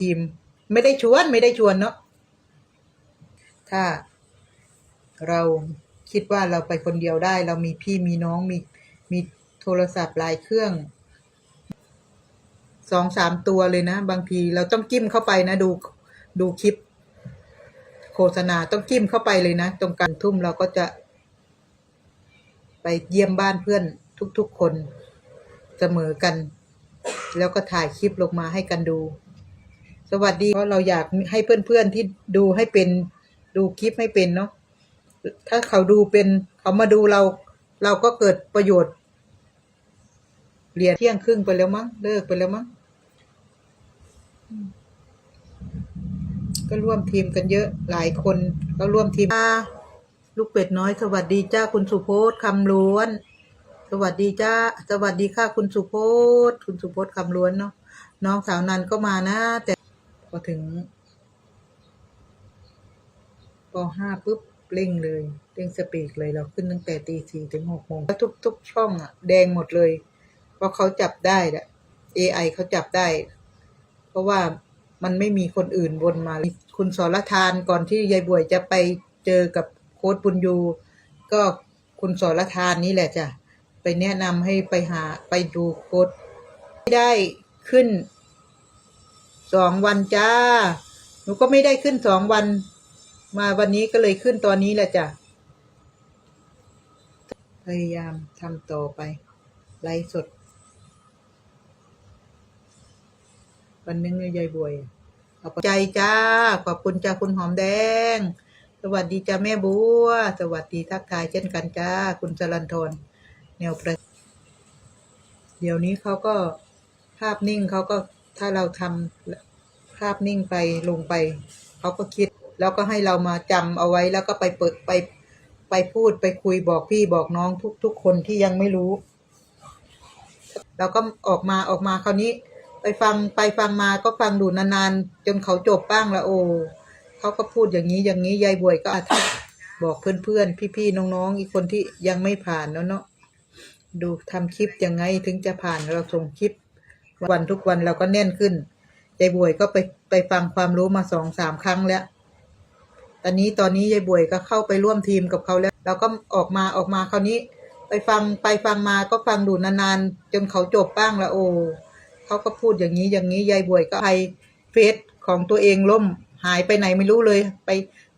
ทีม ไม่ได้ชวนไม่ได้ชวนเนาะถ้าเราคิดว่าเราไปคนเดียวได้ เรามีพี่มีน้องมีมีโทรศัพท์หลายเครื่องสองสามตัวเลยนะ บางทีเราต้องจิ้มเข้าไปนะ ดูดูคลิป โฆษณาต้องจิ้มเข้าไปเลยนะ ตรงกลางทุ่มเราก็จะ ไปเยี่ยมบ้านเพื่อนทุกๆคนเสมอกัน แล้วก็ถ่ายคลิปลงมาให้กันดู สวัสดีเพราะเราอยากให้เพื่อนๆที่ดูให้เป็นดูคลิปให้เป็นเนาะถ้าเขาดูเป็นเขามาดูเรา เราก็เกิดประโยชน์เรียนเที่ยงครึ่งไปแล้วมั้งเลิกไปแล้วมั้งก็ร่วมทีมกันเยอะหลายคนก็ร่วมทีมอ่าลูกเป็ดน้อย สวัสดีจ้าคุณสุโพธคำล้วน สวัสดีจ้าสวัสดีค่ะคุณสุโพธคุณสุโพธคำล้วนเนาะน้องสาวนันก็มานะแต่ พอถึงปห้าปุ๊บเร่งเลยเร่งสปีกเลยเราขึ้นตั้งแต่ตีสี่ถึงหกโมงแล้วทุกทุกช่องอะแดงหมดเลยเพราะเขาจับได้แหละ AI เขาจับได้ เพราะว่ามันไม่มีคนอื่นวนมา คุณสรทานก่อนที่ยายบวยจะไปเจอกับโค้ดบุญยู ก็คุณสรทานนี่แหละจ้ะ ไปแนะนำให้ไปหาไปดูโค้ดไม่ได้ขึ้น สองวันจ้า หนูก็ไม่ได้ขึ้นสองวัน มาวันนี้ก็เลยขึ้นตอนนี้แหละจ้ะ พยายามทำต่อไปไลฟ์สด วันหนึงเนี่ยยายบวยขอบใจจ้า ขอบคุณจ้าคุณหอมแดง สวัสดีจ้าแม่บัว สวัสดีทักทายเช่นกันจ้า คุณจรันทรแนวประ เดี๋ยวนี้เขาก็ภาพนิ่งเขาก็ ถ้าเราทำภาพนิ่งไปลงไป เขาก็คิด แล้วก็ให้เรามาจำเอาไว้แล้วก็ไปเปิดไปไปพูดไปคุยบอกพี่บอกน้องทุกทุกคนที่ยังไม่รู้เราก็ออกมาออกมาคราวนี้ ไปฟังไปฟังมาก็ฟังดูนานๆ จนเขาจบบ้างล้วโอ้เขาก็พูดอย่างนี้อย่างนี้ยายบวยก็อาจบอกเพื่อนๆ พี่ๆ น้องๆ อีกคนที่ยังไม่ผ่านแล้วเนาะดูทำคลิปยังไงถึงจะผ่านเราส่งคลิป วันทุกวันเราก็แน่นขึ้นยายบวยก็ไปไปฟังความรู้มาสองสามครั้งแล้วตอนนี้ตอนนี้ยายบวยก็เข้าไปร่วมทีมกับเขาแล้ว เราก็ออกมาออกมาคราวนี้ ไปฟังไปฟังมาก็ฟังดูนานๆจนเขาจบบ้างแล้วโอ้เขาก็พูดอย่างนี้อย่างนี้ยายบวยก็ไปเฟซของตัวเองล่มหายไปไหนไม่รู้เลย ไป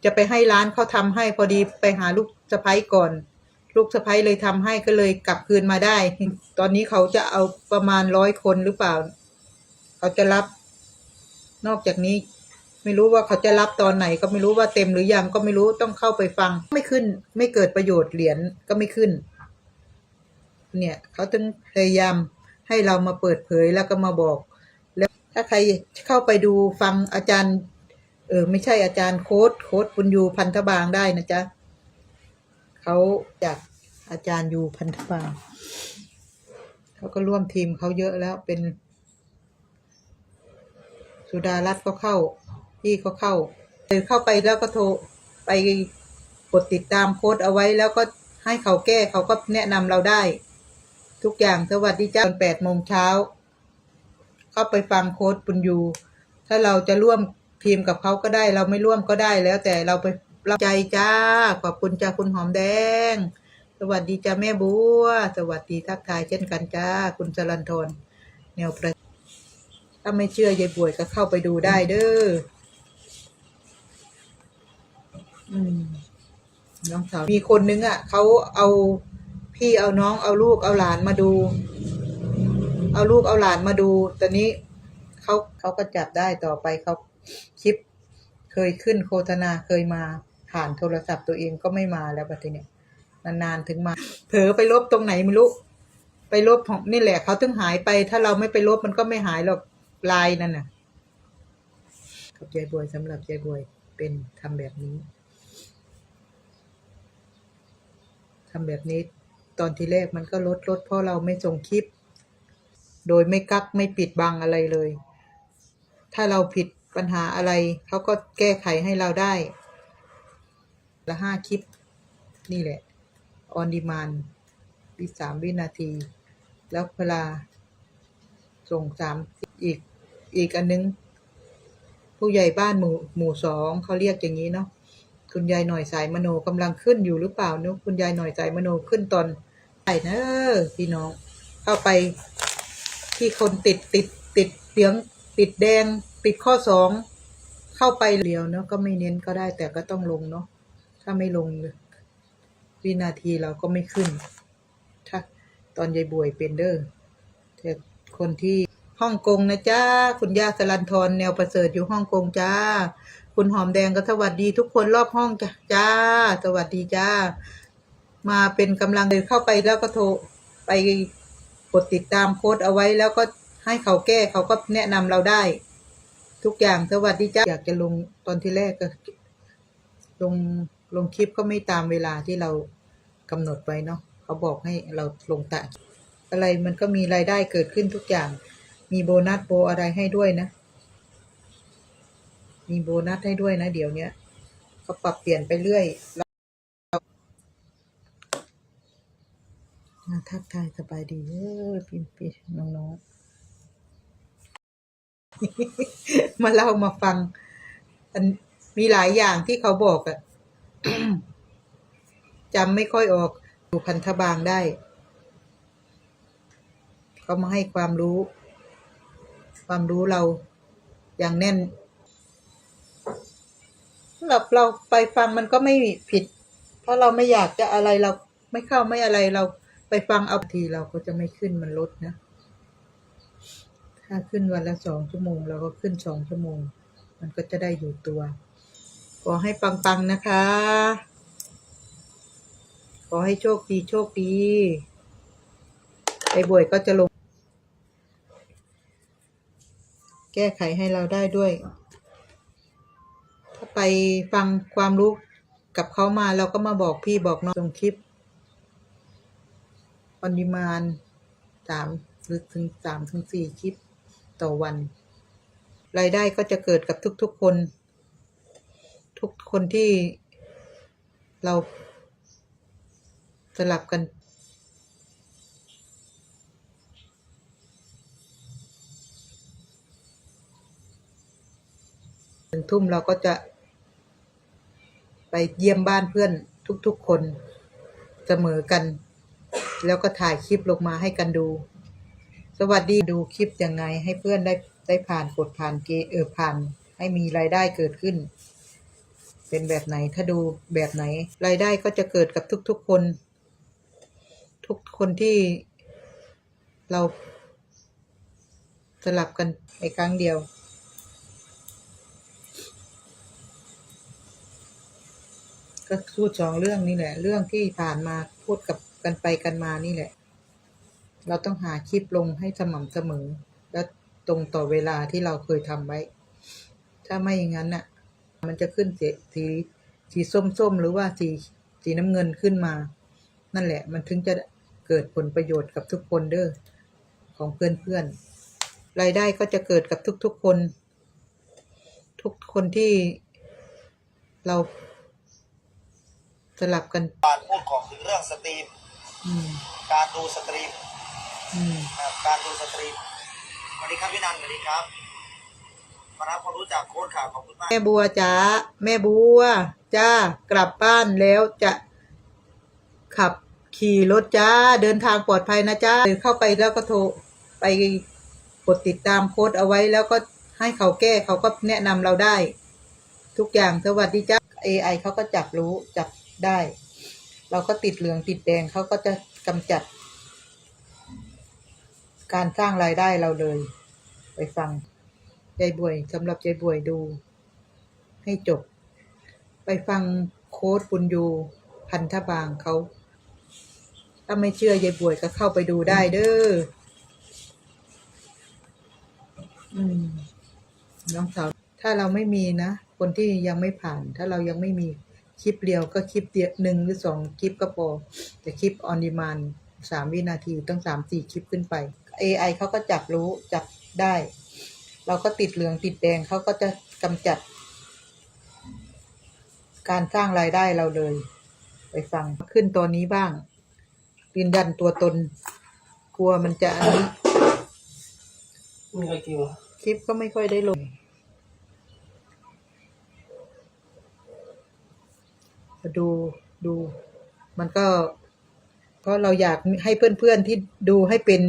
จะไปให้ร้านเขาทำให้พอดีไปหาลูกสะพ้ยก่อน ลูกสะพ้ยเลยทำให้ก็เลยกลับคืนมาได้ ตอนนี้เขาจะเอาประมาณร้อยคนหรือเปล่า เขาจะรับ นอกจากนี้ ไม่รู้ว่าเขาจะรับตอนไหน ก็ไม่รู้ว่าเต็มหรือยังก็ไม่รู้ต้องเข้าไปฟัง ไม่ขึ้น ไม่เกิดประโยชน์เหรียญก็ไม่ขึ้น เนี่ย เขาถึงพยายามให้เรามาเปิดเผยแล้วก็มาบอก แล้วถ้าใครเข้าไปดูฟังอาจารย์ เออไม่ใช่อาจารย์โค้ดโค้ดบุญยูพันธบางได้นะจ๊ะ เขาจากอาจารย์ยูพันธบาเขาก็ร่วมทีมเขาเยอะแล้วเป็น สุดารัตน์ก็เข้าพี่ก็เข้าเลยเข้าไปแล้วก็โทรไปกดติดตามโค้ดเอาไว้แล้วก็ให้เขาแก้เขาก็แนะนำเราได้ ทุกอย่างสวัสดีจ้าตอนแปดโมงเช้า เข้าไปฟังโค้ดปุญยู ถ้าเราจะร่วมทีมกับเขาก็ได้ เราไม่ร่วมก็ได้แล้วแต่เราไป รับใจจ้า ขอบคุณจ้าคุณหอมแดง สวัสดีจ้าแม่บัว สวัสดีทักทายเช่นกันจ้า คุณจรันทรแนวประถ้าไม่เชื่อยายบวยก็เข้าไปดูได้เด้ออืมน้องสาวมีคนนึงอะเขาเอาพี่เอาน้องเอาลูกเอาหลานมาดู เอาลูกเอาหลานมาดู ตอนนี้เขาเขาก็จับได้ต่อไปเขาคลิป เคยขึ้นโฆษณาเคยมา ผ่านโทรศัพท์ตัวเองก็ไม่มาแล้วบัดทีเนี้ยนานๆถึงมา เผลอไปลบตรงไหนไม่รู้ ไปลบของนี่แหละเขาถึงหายไป ถ้าเราไม่ไปลบมันก็ไม่หายหรอกลายนั่นน่ะกับยายบวยสำหรับยายบวยเป็นทำแบบนี้ทำแบบนี้ตอนที่แรกมันก็ลดลดเพราะเราไม่ส่งคลิป โดยไม่กักไม่ปิดบังอะไรเลย ถ้าเราผิดปัญหาอะไรเขาก็แก้ไขให้เราได้ ละห้าคลิป นี่แหละ ออนดีมานวิสามวินาที แล้วเวลา ส่งสามอีก อีกอันนึง ผู้ใหญ่บ้านหมู่หมู่สองเขาเรียกอย่างนี้เนาะคุณยายหน่อยสายมโนกำลังขึ้นอยู่หรือเปล่าเนอะคุณยายหน่อยสายมโนขึ้นตอนไหนเนอะพี่น้อง เข้าไปที่คนติดติดติดเสียงติดแดง ติดข้อสอง เข้าไปเดียวเนาะก็ไม่เน้นก็ได้แต่ก็ต้องลงเนาะ ถ้าไม่ลงวินาทีเราก็ไม่ขึ้น ถ้าตอนยายบวยเป็นเด้อแต่คนที่ฮ่องกงนะจ้าคุณย่าสลันทรแนวประเสริฐอยู่ฮ่องกงจ้า คุณหอมแดงก็สวัสดีทุกคนรอบห้องจ้าจ้า สวัสดีจ้า มาเป็นกำลังเลยเข้าไปแล้วก็โทรไปกดติดตามโค้ดเอาไว้แล้วก็ให้เขาแก้เขาก็แนะนำเราได้ ทุกอย่างสวัสดีจ้าอยากจะลงตอนที่แรกก็ลง ลงคลิปก็ไม่ตามเวลาที่เรากำหนดไว้เนาะเขาบอกให้เราลงตะอะไรมันก็มีรายได้เกิดขึ้นทุกอย่าง มีโบนัสโบอะไรให้ด้วยนะ มีโบนัสให้ด้วยนะ เดี๋ยวเนี้ยเขาปรับเปลี่ยนไปเรื่อยมาทักทายสบายดีเออพี่พี่น้องๆ มาเล่ามาฟังอันมีหลายอย่างที่เขาบอกอะ จำไม่ค่อยออกดูพันธบางได้ เขามาให้ความรู้ ความรู้เราอย่างแน่นหรับเราไปฟังมันก็ไม่ผิดถ้าเราไม่อยากจะอะไรเราไม่เข้าไม่อะไรเราไปฟังเอาทีเราก็จะไม่ขึ้นมันลดนะ ถ้าขึ้นวันละสองชั่วโมง เราก็ขึ้นสองชั่วโมง มันก็จะได้อยู่ตัว ขอให้ปังๆนะคะ ขอให้โชคดีโชคดีไอ้บวยก็จะลง แก้ไขให้เราได้ด้วย ถ้าไปฟังความรู้กับเขามาเราก็มาบอกพี่บอกน้องลงคลิปปริมาณสามหรือถึงสามถึงสี่คลิปต่อวัน รายได้ก็จะเกิดกับทุกๆคน ทุกคนที่เราสลับกันหนึ่งทุ่มเราก็จะ ไปเยี่ยมบ้านเพื่อนทุกๆคนเสมอกัน แล้วก็ถ่ายคลิปลงมาให้กันดู สวัสดีดูคลิปยังไงให้เพื่อนได้ได้ผ่านกดผ่านเกเออผ่านให้มีรายได้เกิดขึ้น เป็นแบบไหน ถ้าดูแบบไหน รายได้ก็จะเกิดกับทุกๆคน ทุกคนที่เราสลับกันในครั้งเดียว ก็พูดสองเรื่องนี่แหละ เรื่องที่ผ่านมาพูดกับกันไปกันมานี่แหละ เราต้องหาคลิปลงให้สม่ำเสมอ และตรงต่อเวลาที่เราเคยทำไว้ ถ้าไม่อย่างนั้นน่ะ มันจะขึ้นสีสีสีส้มๆ หรือว่าสีสีน้ำเงินขึ้นมา นั่นแหละ มันถึงจะเกิดผลประโยชน์กับทุกคนเด้อของเพื่อนๆรายได้ก็จะเกิดกับทุกๆคน ทุกคนที่เราสลับกันการพูดของถึงเรื่องสตรีม อืมการดูสตรีมอืมนะครับการดูสตรีมสวัสดีครับพี่นันสวัสดีครับ มารับความรู้จากโค้ชข่าวขอบคุณมาก แม่บัวจ๋าแม่บัวจ้ากลับบ้านแล้วจะ ขับขี่รถจ้าเดินทางปลอดภัยนะจ้าเข้าไปแล้วก็โทรไปกดติดตามโค้ดเอาไว้แล้วก็ให้เขาแก้เขาก็แนะนำเราได้ ทุกอย่างสวัสดีจ้า AI เขาก็จับรู้จับได้ เราก็ติดเหลืองติดแดงเขาก็จะกำจัด การสร้างรายได้เราเลย ไปฟัง ยายบวยสำหรับยายบวยดู ให้จบ ไปฟังโค้ดบุญยูพันธบางเขา ถ้าไม่เชื่อยายบวยก็เข้าไปดูได้เด้ออืมน้องสาวถ้าเราไม่มีนะ คนที่ยังไม่ผ่าน ถ้าเรายังไม่มีคลิปเดียวก็คลิปเดียวหนึ่งหรือสองคลิปก็พอแต่คลิปออนดีมานสามวินาทีต้องสามสี่คลิปขึ้นไป AI เขาก็จับรู้จับได้ เราก็ติดเหลืองติดแดงเขาก็จะกำจัด การสร้างรายได้เราเลย ไปฟังขึ้นตัวนี้บ้างยืนยันตัวตน กลัวมันจะอันนี้คคลิปก็ไม่ค่อยได้ลงดูดู มันก็ ก็เราอยากให้เพื่อนๆที่ดูให้เป็น